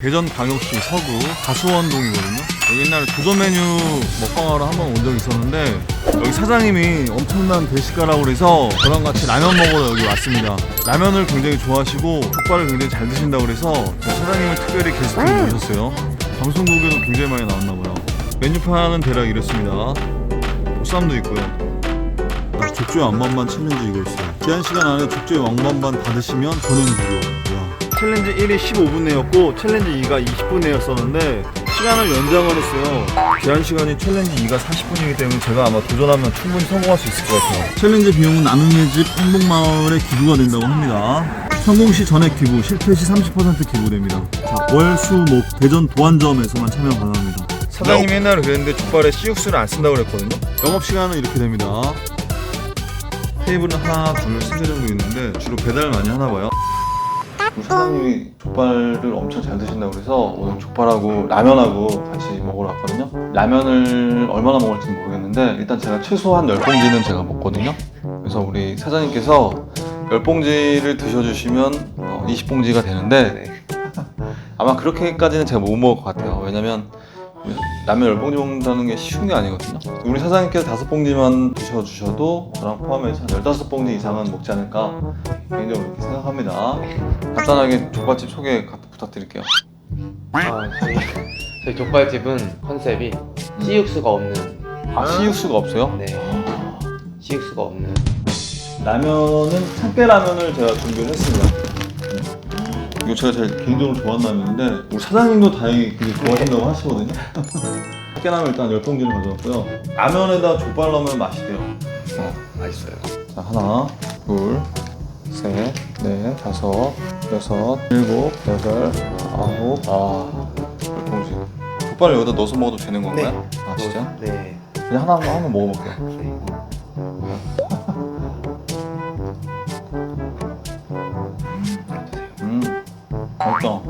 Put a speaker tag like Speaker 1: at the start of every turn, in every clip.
Speaker 1: 대전광역시 서구 가수원동이거든요. 옛날에 도전 메뉴 먹방하러 한 번 온 적이 있었는데 여기 사장님이 엄청난 대식가라고 그래서 저랑 같이 라면 먹으러 여기 왔습니다. 라면을 굉장히 좋아하시고 족발을 굉장히 잘 드신다고 제가 사장님을 특별히 게스트로 모셨어요. 방송국에도 굉장히 많이 나왔나 봐요. 메뉴판은 대략 이렇습니다. 보쌈도 있고요. 족조의 왕반반 챌린지 이거 있어요. 제한 시간 안에 족조의 다 드시면 전액 무료. 와. 챌린지 1이 15분 내였고 챌린지 2가 20분 내였었는데 시간을 연장을 했어요. 제한 시간이 챌린지 2가 40분이기 때문에 제가 아마 도전하면 충분히 성공할 수 있을 것 같아요. 챌린지 비용은 나눔의 집 행복마을에 기부가 된다고 합니다. 성공 시 전액 기부, 실패 시 30% 기부됩니다. 자, 월, 수, 목 대전 도안점에서만 참여 가능합니다. 사장님이 옛날에 그랬는데 족발에 씨육수를 안 쓴다고 그랬거든요. 영업 시간은 이렇게 됩니다. 테이블은 하나, 둘, 세 개 정도 있는데 주로 배달 많이 하나 봐요. 사장님이 족발을 엄청 잘 드신다고 그래서 오늘 족발하고 라면하고 같이 먹으러 왔거든요. 라면을 얼마나 먹을지 모르겠는데 일단 제가 최소한 10봉지는 제가 먹거든요. 그래서 우리 사장님께서 10봉지를 드셔주시면 어, 20봉지가 되는데 아마 그렇게까지는 제가 못 먹을 것 같아요. 왜냐면 라면 10봉지 먹는다는 게 쉬운 게 아니거든요. 우리 사장님께서 5봉지만 드셔주셔도 저랑 포함해서 한 15봉지 이상은 먹지 않을까 개인적으로 이렇게 생각합니다. 간단하게 족발집 소개 가- 부탁드릴게요.
Speaker 2: 아, 저희, 저희 족발집은 컨셉이 씨육수가 없는
Speaker 1: 아, 씨육수가 없어요?
Speaker 2: 네 씨육수가 없는
Speaker 1: 라면은 참깨 라면을 제가 준비를 했습니다. 이거 제가 제일 개인적으로 좋아하는 라면인데 우리 사장님도 다행히 되게 좋아하신다고 하시거든요. 참깨 라면 일단 10봉지를 가져왔고요. 라면에다 족발 넣으면 맛있대요. 어.
Speaker 2: 맛있어요.
Speaker 1: 자, 하나, 둘, 셋, 넷, 다섯, 여섯, 일곱, 여덟, 아홉, 아, 열 봉지. 족발을 여기다 넣어서 먹어도 되는 건가요? 아, 진짜?
Speaker 2: 네.
Speaker 1: 그냥 하나 한번 한번 먹어볼게요.
Speaker 2: 네.
Speaker 1: 맛있다.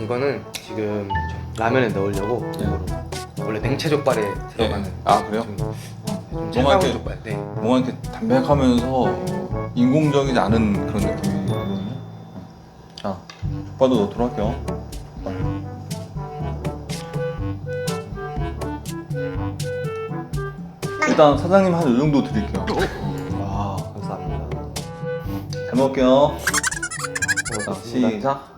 Speaker 2: 이거는 지금 저 라면에 넣으려고
Speaker 1: 네.
Speaker 2: 원래 냉채 족발에 들어가는
Speaker 1: 아, 그래요?
Speaker 2: 좀, 좀
Speaker 1: 뭔가
Speaker 2: 차가운
Speaker 1: 이렇게-
Speaker 2: 족발. 네.
Speaker 1: 뭔가 이렇게 담백하면서 인공적이지 않은 그런 느낌이거든요. 자, 족발도 넣도록 할게요. 일단 사장님 한이 정도 드릴게요.
Speaker 2: 아 감사합니다.
Speaker 1: 잘 먹을게요. 시작.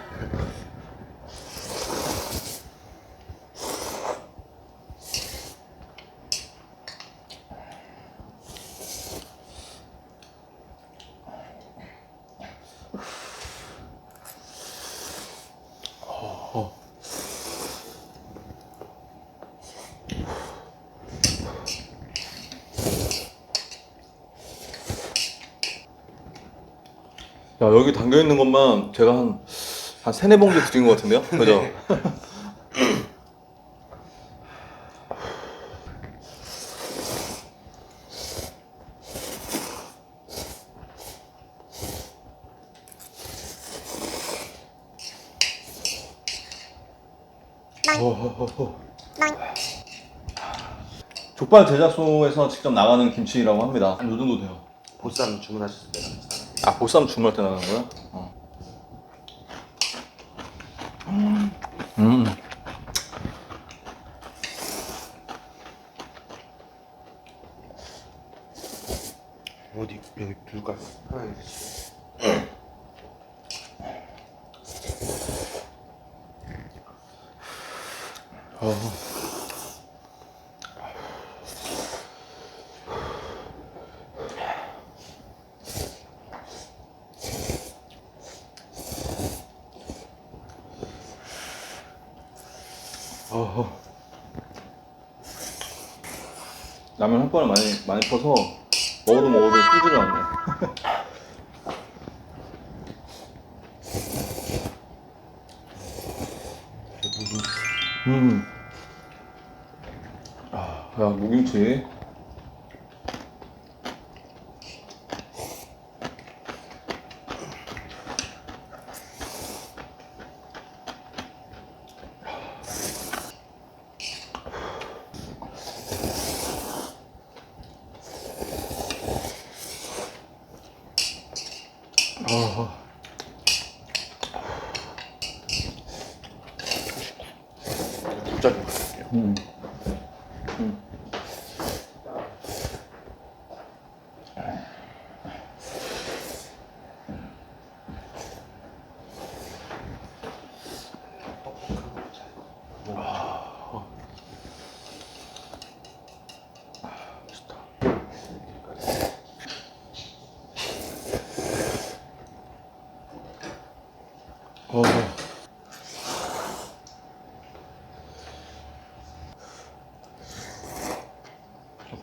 Speaker 1: 담겨 있는 것만 제가 한, 한 세네 봉지 드린 것 같은데요? 그죠? 어허허허. 족발 제작소에서 직접 나가는 김치라고 합니다. 한요 정도 돼요.
Speaker 2: 보쌈 주문하셨을 때.
Speaker 1: 아 보쌈 주문할 때 나가는 거야? 어. 음.
Speaker 2: 어디 여기 둘까? 하나 있지.
Speaker 1: 어허. 어허. 라면 한 번에 많이 많이 퍼서 먹어도 먹어도 뿌지를 않네. 음. 아, 야 무김치.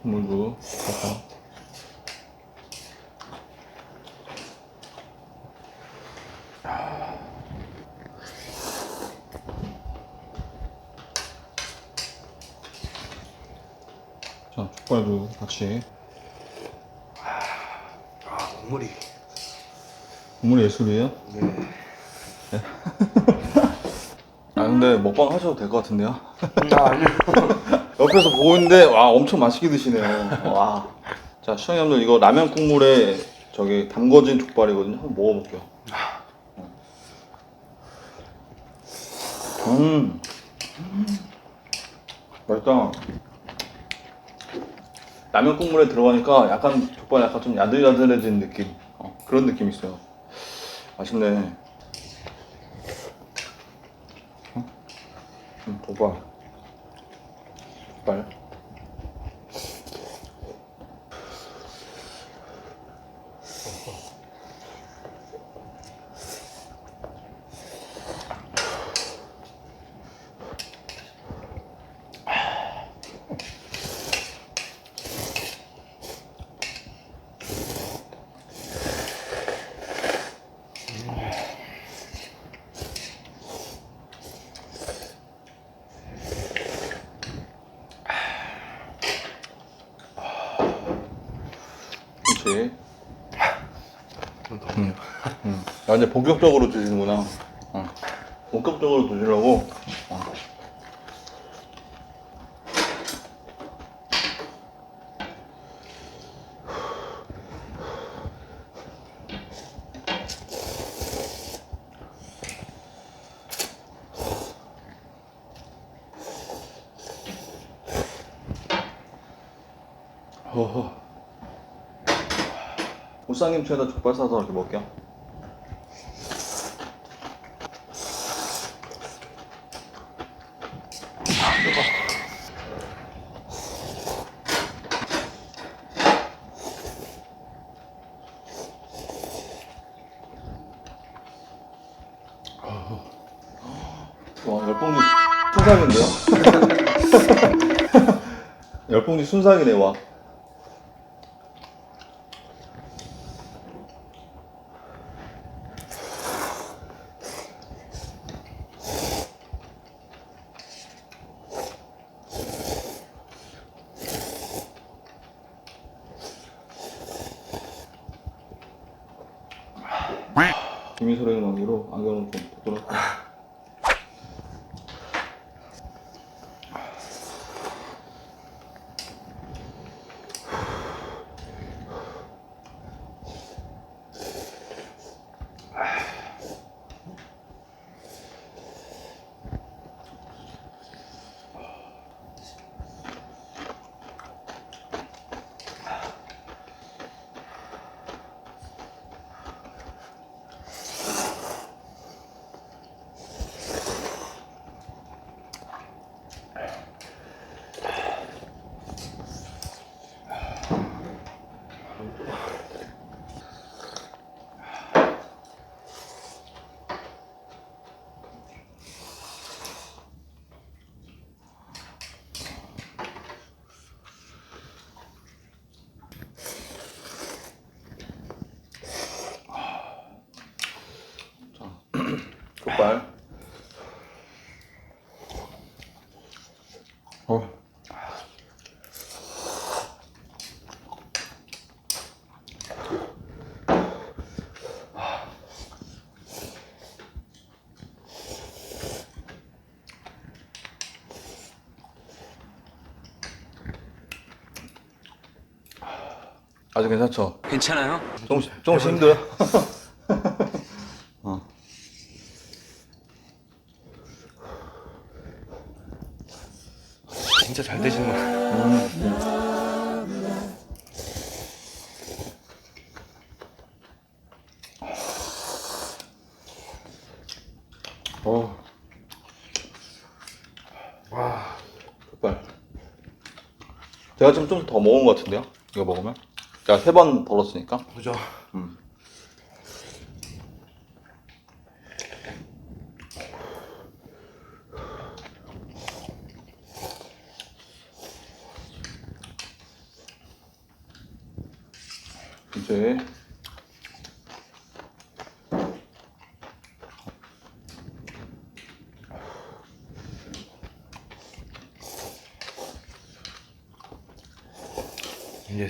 Speaker 1: 물고 잠깐. 자, 족발도 같이.
Speaker 2: 아 국물이.
Speaker 1: 국물 예술이에요?
Speaker 2: 네.
Speaker 1: 아 근데 먹방 하셔도 될 것 같은데요?
Speaker 2: 아 아니요.
Speaker 1: 옆에서 보고 있는데 와 엄청 맛있게 드시네요. 와. 자 시청자분들 이거 라면 국물에 저기 담궈진 족발이거든요. 한번 먹어볼게요. 음, 맛있다. 라면 국물에 들어가니까 약간 족발 약간 좀 야들야들해진 느낌. 어, 그런 느낌이 있어요. 맛있네. 어? 음, 족발. 족 그렇지.
Speaker 2: 음.
Speaker 1: 음. 야, 이제 본격적으로 드시는구나. 어. 본격적으로 드시려고. 어. 어허. 보쌈 김치에다 족발 싸서 이렇게 먹게요. 와, 열봉지 순삭인데요? 열봉지 순삭이네, 와. 족발. 어. 아주 괜찮죠?
Speaker 3: 괜찮아요?
Speaker 1: 조금씩, 조금씩 힘들어. 어.
Speaker 2: 진짜 잘 되시는 것 같아요.
Speaker 1: 어.
Speaker 2: 와,
Speaker 1: 족발. 제가 지금 좀 더 먹은 것 같은데요? 이거 먹으면? 제가 세번 벌었으니까.
Speaker 2: 그죠?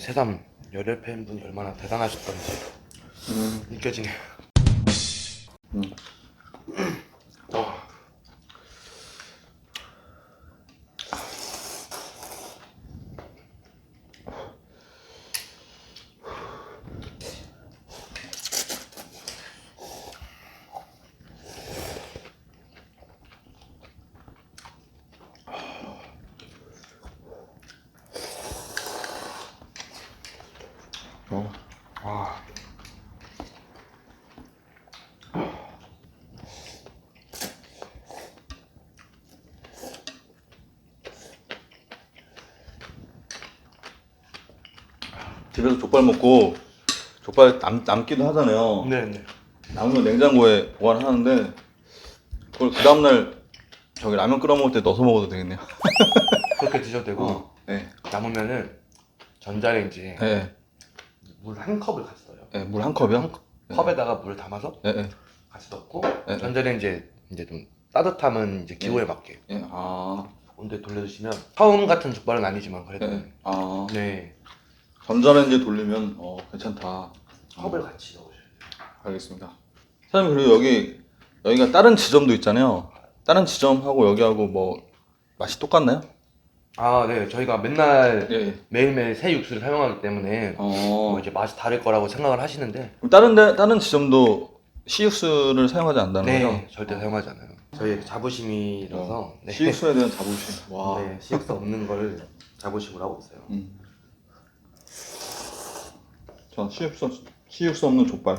Speaker 2: 새삼 열혈 팬분이 얼마나 대단하셨던지 느껴지네요.
Speaker 1: 집에서 족발 먹고 족발 남, 남기도 하잖아요.
Speaker 2: 네네.
Speaker 1: 남으면 냉장고에 보관하는데 그걸 그 다음날 저기 라면 끓여 먹을 때 넣어서 먹어도 되겠네요.
Speaker 2: 그렇게 드셔도 되고
Speaker 1: 어. 네.
Speaker 2: 남으면은 전자레인지에
Speaker 1: 네.
Speaker 2: 물 한 컵을 같이 넣어요.
Speaker 1: 네. 물 한 컵이요? 네.
Speaker 2: 컵에다가 물 담아서
Speaker 1: 네. 네.
Speaker 2: 같이 넣고
Speaker 1: 네.
Speaker 2: 전자레인지에 이제 좀 따뜻함은 이제 기호에 맞게
Speaker 1: 네. 아.
Speaker 2: 온도에 돌려주시면 처음 같은 족발은 아니지만 그래도
Speaker 1: 네. 아.
Speaker 2: 네
Speaker 1: 전자레인지 돌리면 어 괜찮다.
Speaker 2: 컵을 같이 넣으셔야 돼요.
Speaker 1: 알겠습니다. 사장님 그리고 여기 여기가 다른 지점도 있잖아요. 다른 지점하고 여기하고 뭐 맛이 똑같나요?
Speaker 2: 아, 네. 저희가 맨날
Speaker 1: 예.
Speaker 2: 매일매일 새 육수를 사용하기 때문에
Speaker 1: 어.
Speaker 2: 뭐 이제 맛이 다를 거라고 생각을 하시는데
Speaker 1: 그럼 다른 데 다른 지점도 시육수를 사용하지 않는다는
Speaker 2: 네,
Speaker 1: 거죠?
Speaker 2: 절대 사용하지 않아요. 저희 자부심이라서 네.
Speaker 1: 시육수에 대한 자부심. 와.
Speaker 2: 네, 시육수 없는 걸 자부심으로 하고 있어요.
Speaker 1: 음. 전 시육수 시육수 없는 족발.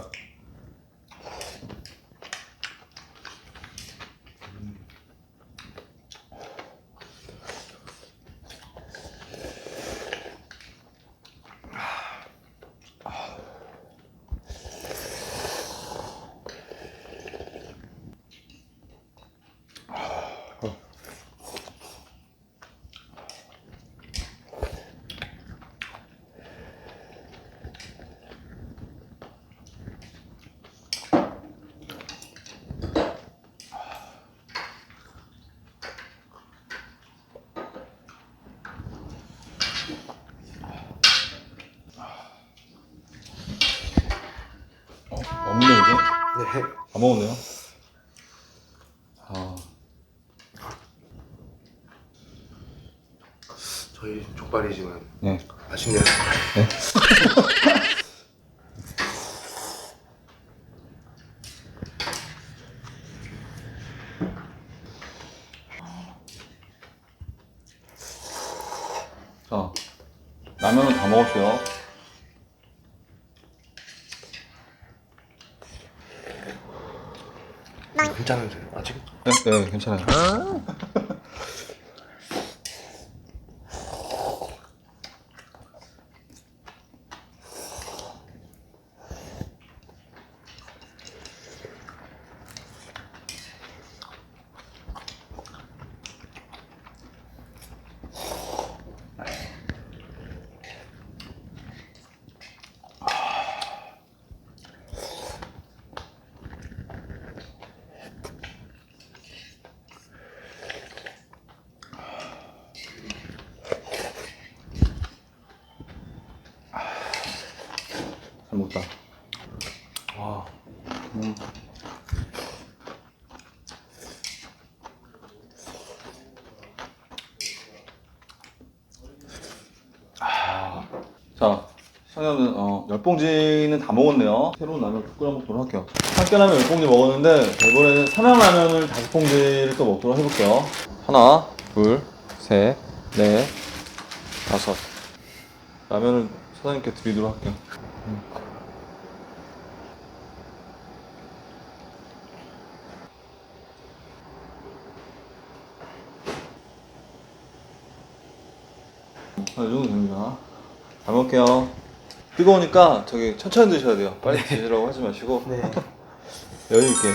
Speaker 1: 어, 없네 이제.
Speaker 2: 네.
Speaker 1: 다 먹었네요. 아.
Speaker 2: 저희 족발이지만
Speaker 1: 네,
Speaker 2: 네,
Speaker 1: 괜찮아요. 먹다. 와. 음. 아. 자, 시청자분 어, 열 봉지는 다 먹었네요. 새로운 라면 끓여 먹도록 할게요. 함께라면 열 봉지 먹었는데 이번에는 삼양라면을 다섯 봉지를 또 먹도록 해볼게요. 하나, 둘, 셋, 넷, 다섯. 라면을 사장님께 드리도록 할게요. 아, 이 정도 됩니다. 잘 먹을게요. 뜨거우니까 저기 천천히 드셔야 돼요. 빨리 드시라고 하지 마시고
Speaker 2: 네.
Speaker 1: 여유 있게.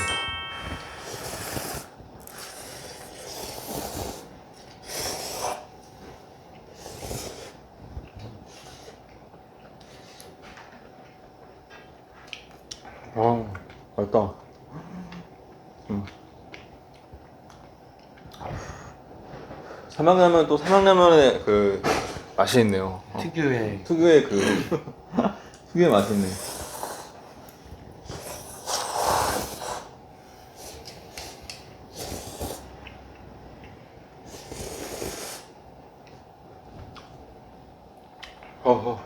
Speaker 1: 아, 맛있다. 음. 삼양라면 또 삼양라면의 그 맛이 있네요. 어.
Speaker 2: 특유의
Speaker 1: 특유의 그 특유의 맛이 있네. 어허.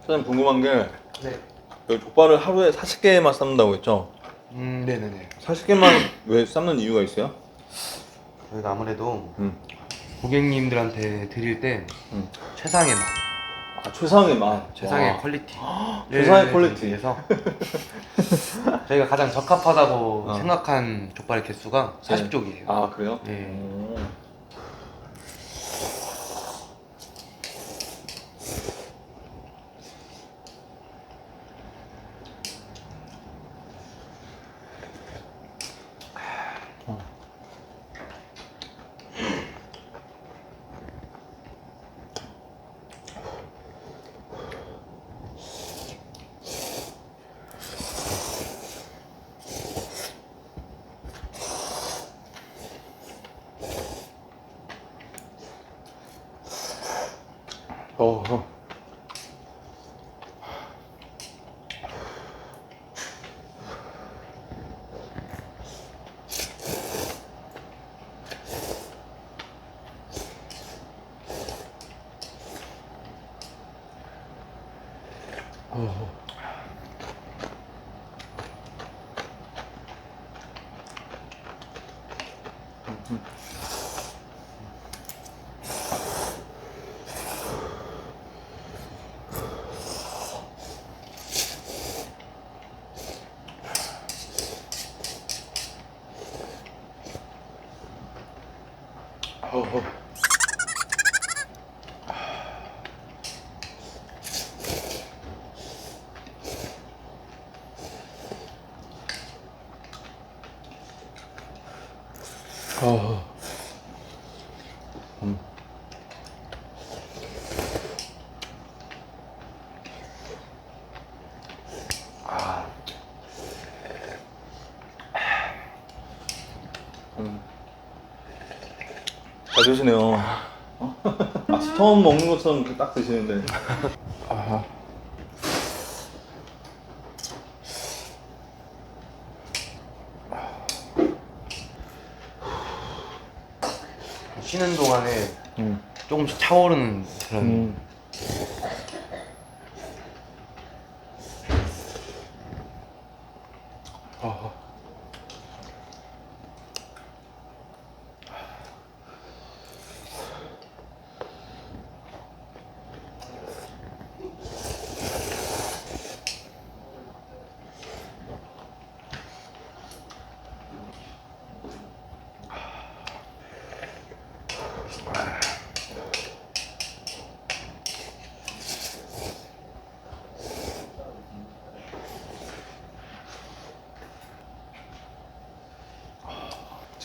Speaker 1: 사장님 궁금한 게
Speaker 2: 네.
Speaker 1: 여기 족발을 하루에 40개만 삶는다고 했죠?
Speaker 2: 음, 네네네.
Speaker 1: 40개만 왜 삶는 이유가 있어요?
Speaker 2: 저희가 아무래도
Speaker 1: 음.
Speaker 2: 고객님들한테 드릴 때
Speaker 1: 음.
Speaker 2: 최상의 맛,
Speaker 1: 아 최상의 맛.
Speaker 2: 최상의
Speaker 1: 와.
Speaker 2: 퀄리티.
Speaker 1: 최상의 퀄리티.
Speaker 2: 그래서 저희가 가장 적합하다고
Speaker 1: 어.
Speaker 2: 생각한 족발의 개수가 40쪽이에요.
Speaker 1: 아 그래요?
Speaker 2: 네.
Speaker 1: 오. 어. 어. 어. 음. 드시네요. 어? 아, 처음 먹는 것처럼 이렇게 딱 드시는데. 아.
Speaker 2: 쉬는 동안에
Speaker 1: 음.
Speaker 2: 조금씩 차오르는 그런
Speaker 1: 음. 아.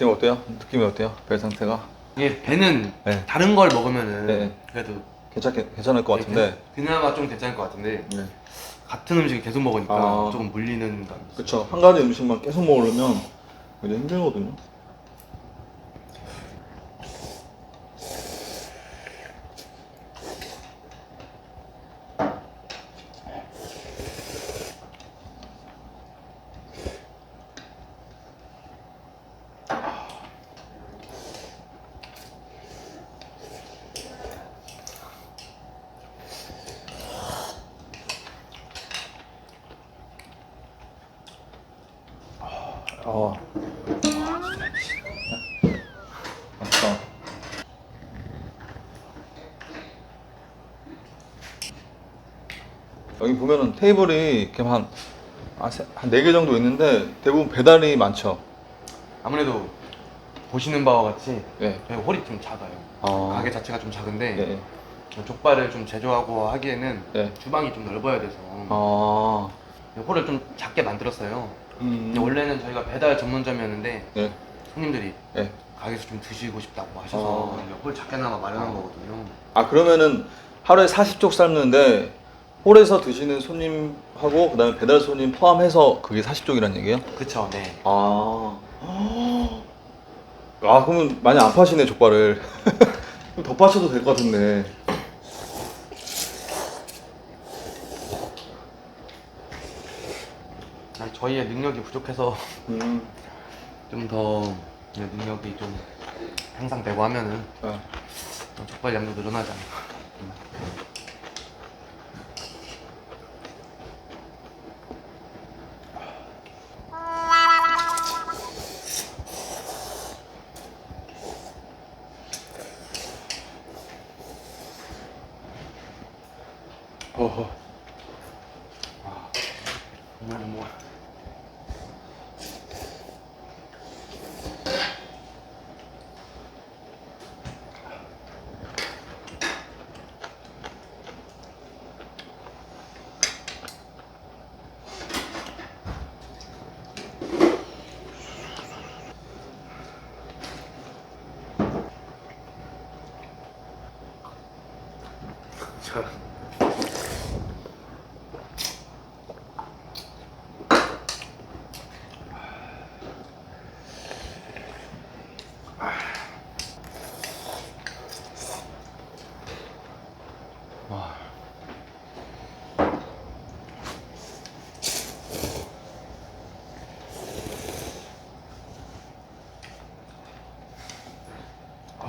Speaker 1: 지금 어때요? 느낌이 어때요? 배 상태가?
Speaker 2: 이게 배는
Speaker 1: 네.
Speaker 2: 다른 걸 먹으면은
Speaker 1: 네.
Speaker 2: 그래도
Speaker 1: 괜찮게 괜찮을 것 같은데.
Speaker 2: 그나마 좀 괜찮을 것 같은데
Speaker 1: 네.
Speaker 2: 같은 음식을 계속 먹으니까
Speaker 1: 아.
Speaker 2: 조금 물리는 감이 있어요.
Speaker 1: 그쵸. 한 가지 음식만 계속 먹으려면 굉장히 힘들거든요. 테이블이 이렇게 한, 한 4개 정도 있는데 대부분 배달이 많죠.
Speaker 2: 아무래도 보시는 바와 같이
Speaker 1: 네.
Speaker 2: 저희 홀이 좀 작아요.
Speaker 1: 아.
Speaker 2: 가게 자체가 좀 작은데
Speaker 1: 네.
Speaker 2: 족발을 좀 제조하고 하기에는
Speaker 1: 네.
Speaker 2: 주방이 좀 넓어야 돼서
Speaker 1: 아.
Speaker 2: 홀을 좀 작게 만들었어요.
Speaker 1: 음.
Speaker 2: 근데 원래는 저희가 배달 전문점이었는데
Speaker 1: 네.
Speaker 2: 손님들이
Speaker 1: 네.
Speaker 2: 가게에서 좀 드시고 싶다고 하셔서
Speaker 1: 아.
Speaker 2: 홀 작게나마 마련한 거거든요.
Speaker 1: 아 그러면은 하루에 40쪽 삶는데 홀에서 드시는 손님하고 그다음에 배달 손님 포함해서 그게 40쪽이란 얘기예요?
Speaker 2: 그쵸, 네.
Speaker 1: 아. 아 그러면 많이 안 파시네 족발을. 그럼 더 파셔도 될 것 같은데.
Speaker 2: 아니, 저희의 능력이 부족해서
Speaker 1: 음.
Speaker 2: 좀 더 능력이 좀 향상되고 하면은
Speaker 1: 아.
Speaker 2: 또 족발 양도 늘어나지 않을까.
Speaker 1: 어허.
Speaker 2: 정말 뭐 자,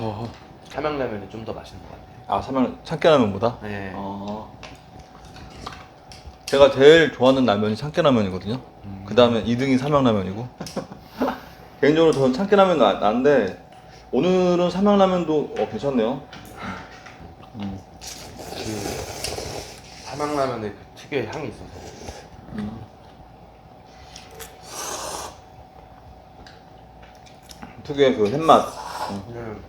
Speaker 1: 어허.
Speaker 2: 삼양라면이 좀 더 맛있는 것 같아요.
Speaker 1: 아 삼양 참깨라면보다?
Speaker 2: 네.
Speaker 1: 어. 제가 제일 좋아하는 라면이 참깨라면이거든요.
Speaker 2: 음.
Speaker 1: 그 다음에 2등이 삼양라면이고. 개인적으로 저는 참깨라면 나, 나는데 오늘은 삼양라면도 어, 괜찮네요. 음.
Speaker 2: 그 삼양라면의 그 특유의 향이 있어서
Speaker 1: 특유의 그 햇맛.
Speaker 2: 그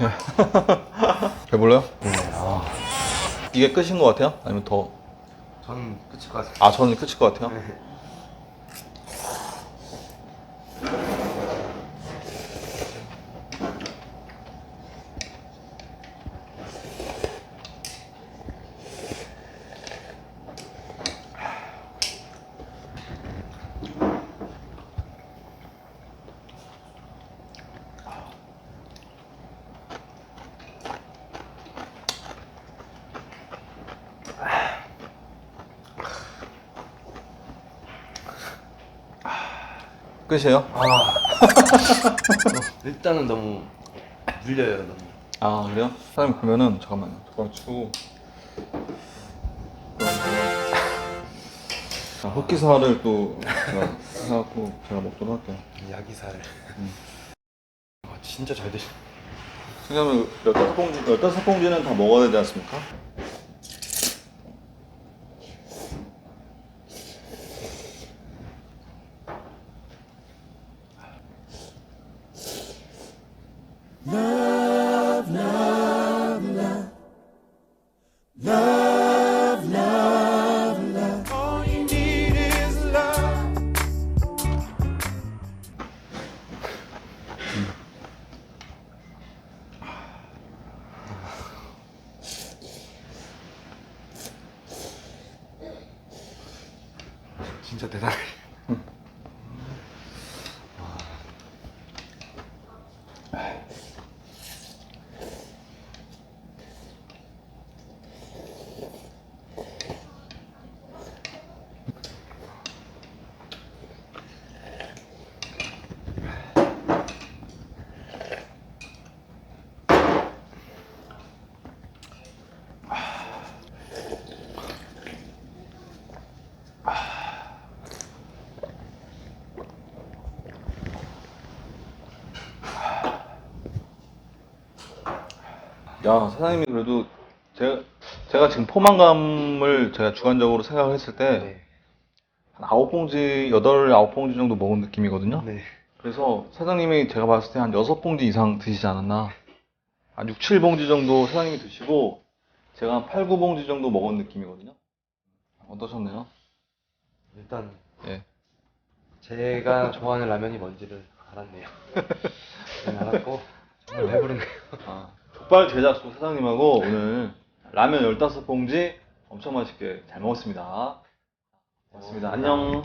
Speaker 2: 냥
Speaker 1: 배불러요? 네. 이게 끝인 것 같아요? 아니면 더?
Speaker 2: 저는 끝일 것 같아요.
Speaker 1: 아 저는 끝일 것 같아요.
Speaker 2: 네.
Speaker 1: 끝이에요?
Speaker 2: 아 일단은 너무 물려요 너무.
Speaker 1: 아 그래요? 사장님 그러면은 잠깐만요. 잠깐 치고. 자, 흑기사를 또 제가 사갖고 제가 먹도록 할게요.
Speaker 2: 야기살. 아 진짜 잘 드시.
Speaker 1: 왜냐면 열다섯 봉지, 열다섯 봉지는 다 먹어야 되지 않습니까?
Speaker 2: 진짜 대단해.
Speaker 1: 야 사장님이 그래도 제가 제가 지금 포만감을 제가 주관적으로 생각을 했을 때
Speaker 2: 네.
Speaker 1: 한 아홉 봉지 여덟 아홉 봉지 정도 먹은 느낌이거든요.
Speaker 2: 네.
Speaker 1: 그래서 사장님이 제가 봤을 때 한 여섯 봉지 이상 드시지 않았나. 한 6, 7봉지 정도 사장님이 드시고 제가 한 8, 9봉지 정도 먹은 느낌이거든요. 어떠셨나요?
Speaker 2: 일단
Speaker 1: 예.
Speaker 2: 제가 좋아하는 라면이 뭔지를 알았네요. 네, 알았고 정말 배부르네요.
Speaker 1: 아, 족발 제작소 사장님하고 오늘 라면 15봉지 엄청 맛있게 잘 먹었습니다. 고맙습니다. 안녕.